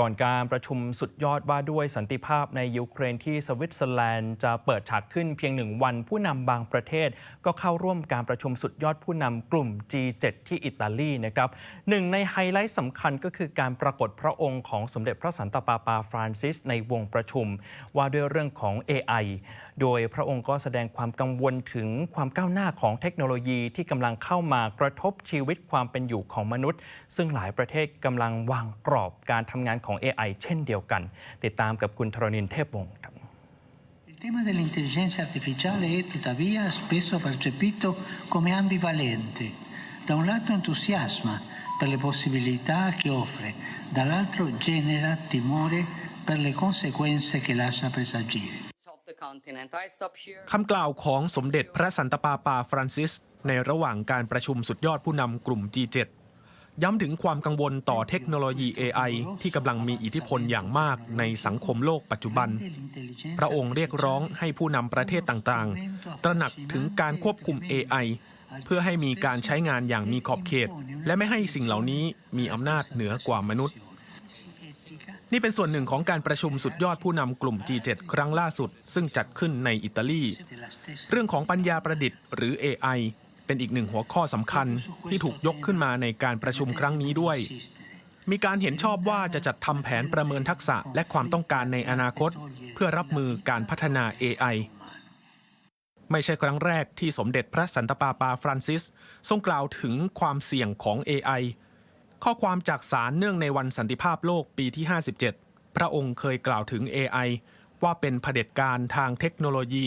ก่อนการประชุมสุดยอดว่าด้วยสันติภาพในยูเครนที่สวิตเซอร์แลนด์จะเปิดฉากขึ้นเพียงหนึ่งวันผู้นำบางประเทศ ก็เข้าร่วมการประชุมสุดยอดผู้นำกลุ่ม G7 ที่อิตาลีนะครับหนึ่งในไฮไลท์สำคัญก็คือการปรากฏพระองค์ของสมเด็จพระสันตะปาปาฟรานซิสในวงประชุม ว่าด้วยเรื่องของ AI โดยพระองค์ก็แสดงความกังวลถึงความก้าวหน้าของเทคโนโลยีที่กำลังเข้ามากระทบชีวิตความเป็นอยู่ของมนุษย์ ซึ่งหลายประเทศกำลังวางกรอบการทำงานของ AI เช่นเดียวกัน ติดตามกับคุณธรณินเทพวงศ์ครับ Il tema dell'intelligenza artificiale è tuttavia spesso percepito come ambivalente. Da un lato entusiasma per le possibilità che offre, dall'altro genera timore per le conseguenze che lascia presagire. คำกล่าวของสมเด็จพระสันตะปาปาฟรานซิส ในระหว่างการประชุมสุดยอดผู้นำกลุ่ม G7 ย้ำถึงความกังวลต่อเทคโนโลยี AI ที่กำลังมีอิทธิพลอย่างมากในสังคมโลกปัจจุบัน พระองค์เรียกร้องให้ผู้นำประเทศต่างๆ ตระหนักถึงการควบคุม AI เพื่อให้มีการใช้งานอย่างมีขอบเขต และไม่ให้สิ่งเหล่านี้มีอำนาจเหนือกว่ามนุษย์ นี่เป็นส่วนหนึ่งของการประชุมสุดยอดผู้นำกลุ่ม G7 ครั้งล่าสุด ซึ่งจัดขึ้นในอิตาลี เรื่องของปัญญาประดิษฐ์หรือ AI เป็นอีกหนึ่งหัวข้อสำคัญที่ถูกยกขึ้นมาในการประชุมครั้งนี้ด้วย มีการเห็นชอบว่าจะจัดทำแผนประเมินทักษะและความต้องการในอนาคต เพื่อรับมือการพัฒนา AI ไม่ใช่ครั้งแรกที่สมเด็จพระสันตะปาปาฟรานซิส ทรงกล่าวถึงความเสี่ยงของ AI ข้อความจากสารเนื่องในวันสันติภาพโลกปีที่ 57 พระองค์เคยกล่าวถึง AI ว่าเป็นเผด็จการทางเทคโนโลยี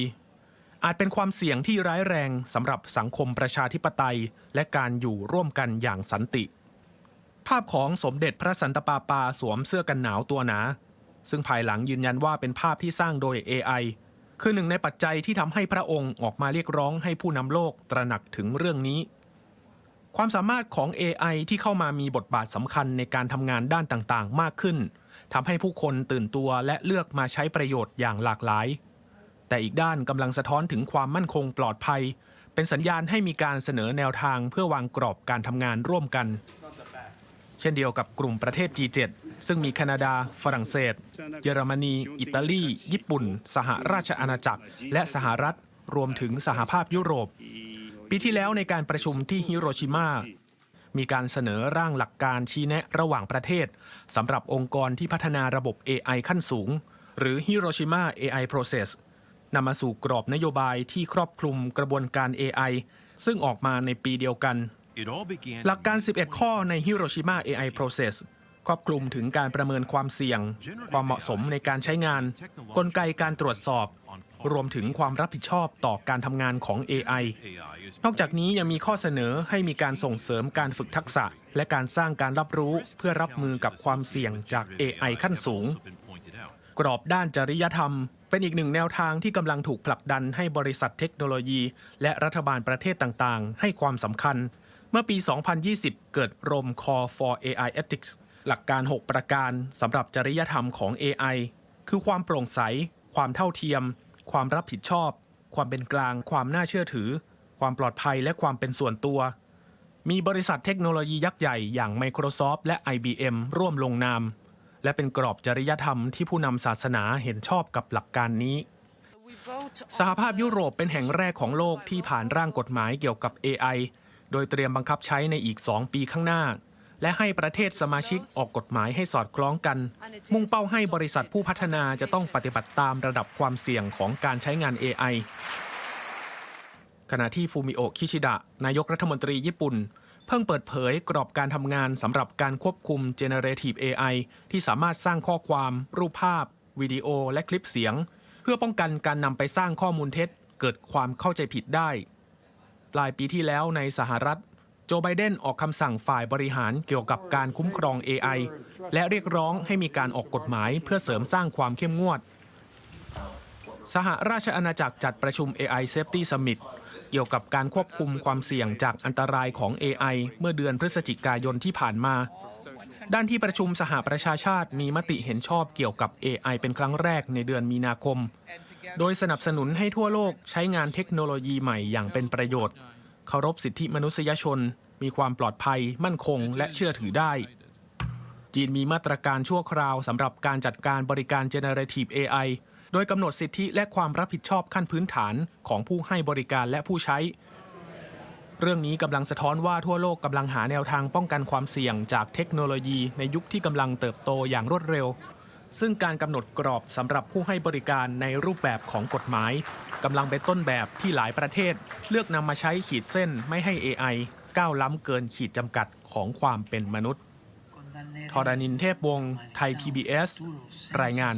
อาจเป็นความเสี่ยงที่ร้ายแรงสำหรับสังคมประชาธิปไตย และการอยู่ร่วมกันอย่างสันติ ภาพของสมเด็จพระสันตะปาปาสวมเสื้อกันหนาวตัวหนา ซึ่งภายหลังยืนยันว่าเป็นภาพที่สร้างโดย AI คือหนึ่งในปัจจัยที่ทำให้พระองค์ออกมาเรียกร้องให้ผู้นำโลกตระหนักถึงเรื่องนี้ ความสามารถของ AI ที่เข้ามามีบทบาทสำคัญในการทำงานด้านต่างๆ มากขึ้นทำให้ผู้คนตื่นตัวและเลือกมาใช้ประโยชน์อย่างหลากหลาย แต่อีกด้านกำลังสะท้อนถึงความมั่นคงปลอดภัย เป็นสัญญาณให้มีการเสนอแนวทางเพื่อวางกรอบการทำงานร่วมกัน เช่นเดียวกับกลุ่มประเทศ G7 ซึ่งมีแคนาดา ฝรั่งเศส เยอรมนี อิตาลี ญี่ปุ่น สหราชอาณาจักร และสหรัฐ รวมถึงสหภาพยุโรป ปีที่แล้วในการประชุมที่ฮิโรชิมา มีการเสนอร่างหลักการชี้แนะระหว่างประเทศสำหรับองค์กรที่พัฒนาระบบ AI ขั้นสูง หรือ Hiroshima AI Process นำมาสู่กรอบนโยบายที่ครอบคลุมกระบวนการ AI ซึ่งออกมาในปีเดียวกัน It all began หลักการ 11 ข้อใน Hiroshima AI Process ครอบคลุมถึงการประเมินความเสี่ยง ความเหมาะสมในการใช้งาน กลไกการตรวจสอบ รวมถึงความรับผิดชอบต่อการทำงานของ AI นอกจากนี้ยังมีข้อเสนอให้มีการส่งเสริมการฝึกทักษะ และการสร้างการรับรู้เพื่อรับมือกับความเสี่ยงจาก AI ขั้นสูง กรอบด้านจริยธรรม เป็นอีกหนึ่งแนวทางที่กำลังถูกผลักดันให้บริษัทเทคโนโลยี และรัฐบาลประเทศต่างๆ ให้ความสำคัญ เมื่อปี 2020 เกิดรม Call for AI Ethics หลักการ 6 ประการสำหรับจริยธรรมของ AI คือความโปร่งใส ความเท่าเทียม ความรับผิดชอบ ความเป็นกลาง ความน่าเชื่อถือ ความปลอดภัยและความเป็นส่วนตัว มีบริษัทเทคโนโลยียักษ์ใหญ่อย่าง Microsoft และ IBM ร่วมลงนาม และเป็นกรอบจริยธรรมที่ผู้นำศาสนาเห็นชอบกับหลักการนี้ สหภาพยุโรปเป็นแห่งแรกของโลกที่ผ่านร่างกฎหมายเกี่ยวกับ AI โดยเตรียมบังคับใช้ในอีก 2 ปีข้างหน้า และให้ประเทศสมาชิกออกกฎหมายให้สอดคล้องกัน มุ่งเป้าให้บริษัทผู้พัฒนาจะต้องปฏิบัติตามระดับความเสี่ยงของการใช้งาน AI ขณะที่ฟูมิโอคิชิดะ นายกรัฐมนตรีญี่ปุ่น เพิ่งเปิดเผยกรอบการทำงานสำหรับการควบคุม Generative AI ที่สามารถสร้างข้อความ รูปภาพ วิดีโอ และคลิปเสียง เพื่อป้องกันการนำไปสร้างข้อมูลเท็จ เกิดความเข้าใจผิดได้ ปลายปีที่แล้วในสหรัฐ จไบเดนออกคำสั่งฝ่ายบริหารเกี่ยวกับการคุ้มครอง AI และเรียกร้องให้มีการออกกฎหมายเพื่อเสริมสร้างความเข้มงวด สหราชอาณาจักรจัดประชุม AI Safety Summit เกี่ยวกับการควบคุมความเสี่ยงจากอันตรายของ AI เมื่อเดือนพฤศจิกายนที่ผ่านมา ด้านที่ประชุมสหประชาชาติมีมติเห็นชอบเกี่ยวกับ AI เป็นครั้งแรกในเดือนมีนาคม โดยสนับสนุนให้ทั่วโลกใช้งานเทคโนโลยีใหม่อย่างเป็นประโยชน์เคารพสิทธิมนุษยชน มีความปลอดภัย มั่นคง และเชื่อถือได้ จีนมีมาตรการชั่วคราวสำหรับการจัดการบริการ Generative AI โดยกำหนดสิทธิและความรับผิดชอบขั้นพื้นฐานของผู้ให้บริการและผู้ใช้ เรื่องนี้กำลังสะท้อนว่าทั่วโลกกำลังหาแนวทางป้องกันความเสี่ยงจากเทคโนโลยีในยุคที่กำลังเติบโตอย่างรวดเร็ว ซึ่งการกำหนดกรอบสำหรับผู้ให้บริการในรูปแบบของกฎหมายกำลังเป็นต้นแบบที่หลายประเทศ เลือกนำมาใช้ขีดเส้นไม่ให้ AI ก้าวล้ำเกินขีดจำกัดของความเป็นมนุษย์ทรณินเทพวงศ์ไทย PBS รายงาน